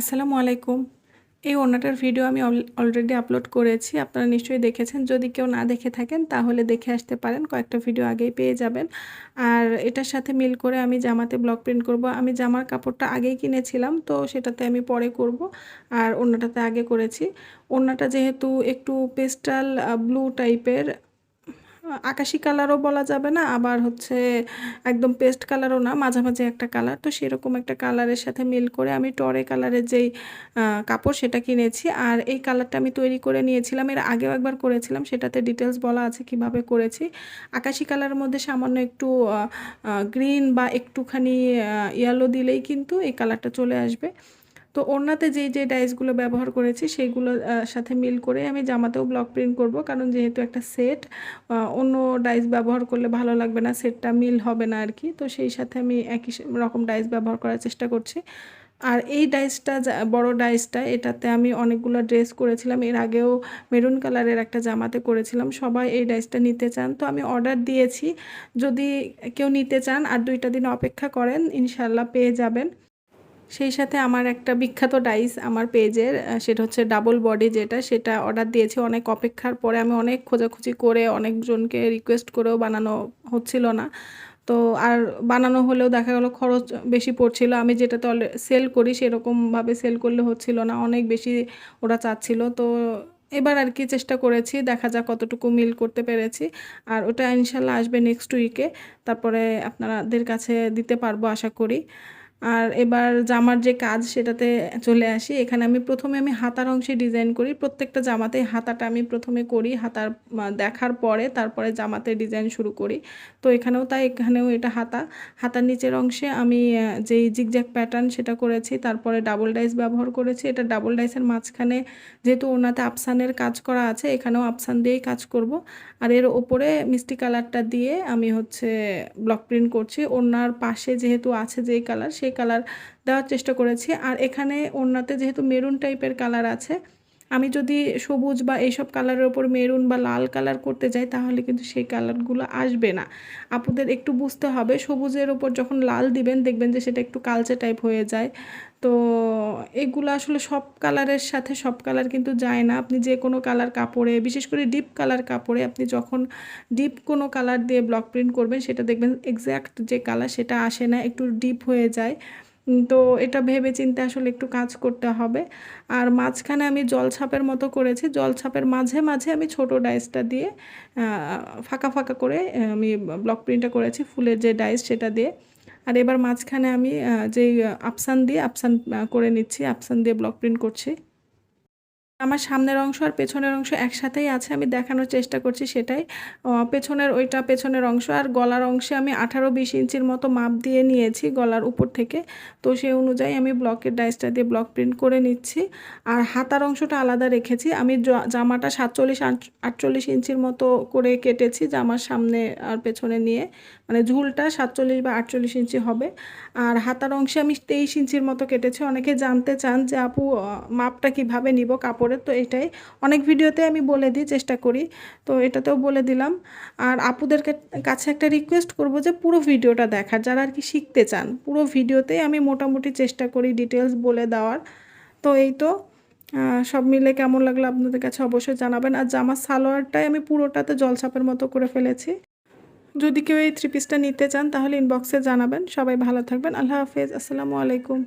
আসসালামু আলাইকুম। এই ওড়নাটার ভিডিও আমি অলরেডি আপলোড করেছি। আপনারা নিশ্চয়ই দেখেছেন। যদি কেউ না দেখে থাকেন, তাহলে দেখে আসতে পারেন। কয়েকটা ভিডিও আগেই পেয়ে যাবেন। আর এটার সাথে মিল করে আমি জামাতে ব্লক প্রিন্ট করব। আমি জামার কাপড়টা আগেই কিনেছিলাম, তো সেটাতে আমি পরে করব। আর ওড়নাটাতে আগে করেছি। ওড়নাটা যেহেতু একটু পেস্টাল ব্লু টাইপের আকাশি কালারও বলা যাবে না, আবার হচ্ছে একদম পেস্ট কালারও না, মাঝামাঝি একটা কালার। তো সেরকম একটা কালারের সাথে মিল করে আমি টরে কালারের যেই কাপড় সেটা কিনেছি। আর এই কালারটা আমি তৈরি করে নিয়েছিলাম, এর আগেও একবার করেছিলাম, সেটাতে ডিটেলস বলা আছে কীভাবে করেছি। আকাশি কালারের মধ্যে সামান্য একটু গ্রিন বা একটুখানি ইয়েলো দিলেই কিন্তু এই কালারটা চলে আসবে। তো ওড়নাতে যেই যে ডাইসগুলো ব্যবহার করেছি সেইগুলো সাথে মিল করে আমি জামাতেও ব্লক প্রিন্ট করব। কারণ যেহেতু একটা সেট অন্য ডাইস ব্যবহার করলে ভালো লাগবে না, সেটটা মিল হবে না আর কি। তো সেই সাথে আমি একই রকম ডাইস ব্যবহার করার চেষ্টা করছি। আর এই ডাইসটা বড় ডাইসটা, এটাতে আমি অনেকগুলো ড্রেস করেছিলাম। এর আগেও মেরুন কালারের একটা জামাতে করেছিলাম। সবাই এই ডাইসটা নিতে চান। তো আমি অর্ডার দিয়েছি। যদি কেউ নিতে চান আর দুইটা দিন অপেক্ষা করেন, ইনশাল্লাহ পেয়ে যাবেন। সেই সাথে আমার একটা বিখ্যাত ডাইস আমার পেজের সেটা হচ্ছে ডাবল বডি যেটা, সেটা অর্ডার দিয়েছি অনেক অপেক্ষার পরে আমি অনেক খোঁজাখুঁজি করে অনেকজনকে রিকোয়েস্ট করেও বানানো হচ্ছিল না। তো আর বানানো হলেও দেখা গেলো খরচ বেশি পড়ছিল। আমি যেটাতে সেল করি সেরকমভাবে সেল করলে হচ্ছিল না, অনেক বেশি ওরা চাচ্ছিল। তো এবার আর কি চেষ্টা করেছি, দেখা যাক কতটুকু মিল করতে পেরেছি। আর ওটা ইনশাল্লাহ আসবে নেক্সট উইকে তারপরে আপনাদের কাছে দিতে পারব আশা করি। আর এবার জামার যে কাজ সেটাতে চলে আসি। এখানে আমি প্রথমে আমি হাতার অংশে ডিজাইন করি। প্রত্যেকটা জামাতে হাতাটা আমি প্রথমে করি। হাতার দেখার পরে তারপরে জামাতে ডিজাইন শুরু করি। তো এখানেও তাই, এখানেও এটা হাতা। হাতার নিচের অংশে আমি যেই জিগজ্যাক প্যাটার্ন সেটা করেছি, তারপরে ডাবল ডাইস ব্যবহার করেছি। এটা ডাবল ডাইসের মাঝখানে যেহেতু ওনাতে আপসানের কাজ করা আছে, এখানেও আপসান দিয়েই কাজ করব। আর এর ওপরে মিষ্টি কালারটা দিয়ে আমি হচ্ছে ব্লক প্রিন্ট করছি। ওনার পাশে যেহেতু আছে যেই কালার সেই কালার দেওয়ার চেষ্টা করেছি। আর এখানে ওড়নাতে যেহেতু মেরুন টাইপের কালার আছে আমি যদি সবুজ বা এইসব কালারের ওপর মেরুন বা লাল কালার করতে যাই, তাহলে কিন্তু সেই কালারগুলো আসবে না। আপুদের একটু বুঝতে হবে, সবুজের ওপর যখন লাল দিবেন, দেখবেন যে সেটা একটু কালচে টাইপ হয়ে যায়। তো এগুলো আসলে সব কালারের সাথে সব কালার কিন্তু যায় না। আপনি যে কোনো কালার কাপড়ে, বিশেষ করে ডিপ কালার কাপড়ে আপনি যখন ডিপ কোনো কালার দিয়ে ব্লক প্রিন্ট করবেন, সেটা দেখবেন এক্স্যাক্ট যে কালার সেটা আসে না, একটু ডিপ হয়ে যায়। তো এটা ভেবে চিন্তে আসলে একটু কাজ করতে হবে। আর মাঝখানে আমি জলছাপের মতো করেছি। জলছাপের মাঝে মাঝে আমি ছোট ডাইসটা দিয়ে ফাঁকা ফাঁকা করে আমি ব্লক প্রিন্টটা করেছি ফুলের যে ডাইস সেটা দিয়ে। আর এবার মাঝখানে আমি যে আপসান দিয়ে, আপসান করে নিচ্ছি, আপসান দিয়ে ব্লক প্রিন্ট করছি। আমার সামনের অংশ আর পেছনের অংশ একসাথেই আছে, আমি দেখানোর চেষ্টা করছি সেটাই। পেছনের ওইটা পেছনের অংশ আর গলার অংশে আমি আঠারো বিশ ইঞ্চির মতো মাপ দিয়ে নিয়েছি গলার উপর থেকে। তো সেই অনুযায়ী আমি ব্লকের ডাইসটা দিয়ে ব্লক প্রিন্ট করে নিচ্ছি। আর হাতার অংশটা আলাদা রেখেছি, আমি জামাটা সাতচল্লিশ আটচল্লিশ ইঞ্চির মতো করে কেটেছি জামার সামনে আর পেছনে নিয়ে। মানে ঝুলটা সাতচল্লিশ বা আটচল্লিশ ইঞ্চি হবে। আর হাতার অংশে আমি তেইশ ইঞ্চির মতো কেটেছি, অনেকে জানতে চান যে আপু মাপটা কীভাবে নিব? কাপড়ের তো এটাই। অনেক ভিডিওতে আমি বলে দিই, চেষ্টা করি। তো এটাতেও বলে দিলাম। আর আপুদের কাছে একটা রিকোয়েস্ট করব যে পুরো ভিডিওটা দেখার, যারা আর কি শিখতে চান, পুরো ভিডিওতেই আমি মোটামুটি চেষ্টা করি ডিটেলস বলে দেওয়ার। তো এই তো সব মিলে কেমন লাগল আপনাদের কাছে অবশ্যই জানাবেন। আর জামার সালোয়ারটাই আমি পুরোটাতে জলছাপের মতো করে ফেলেছি। যদি কেউ এই থ্রি পিসটা নিতে চান, তাহলে ইনবক্সে জানাবেন। সবাই ভালো থাকবেন। আল্লাহ হাফেজ। আসসালামু আলাইকুম।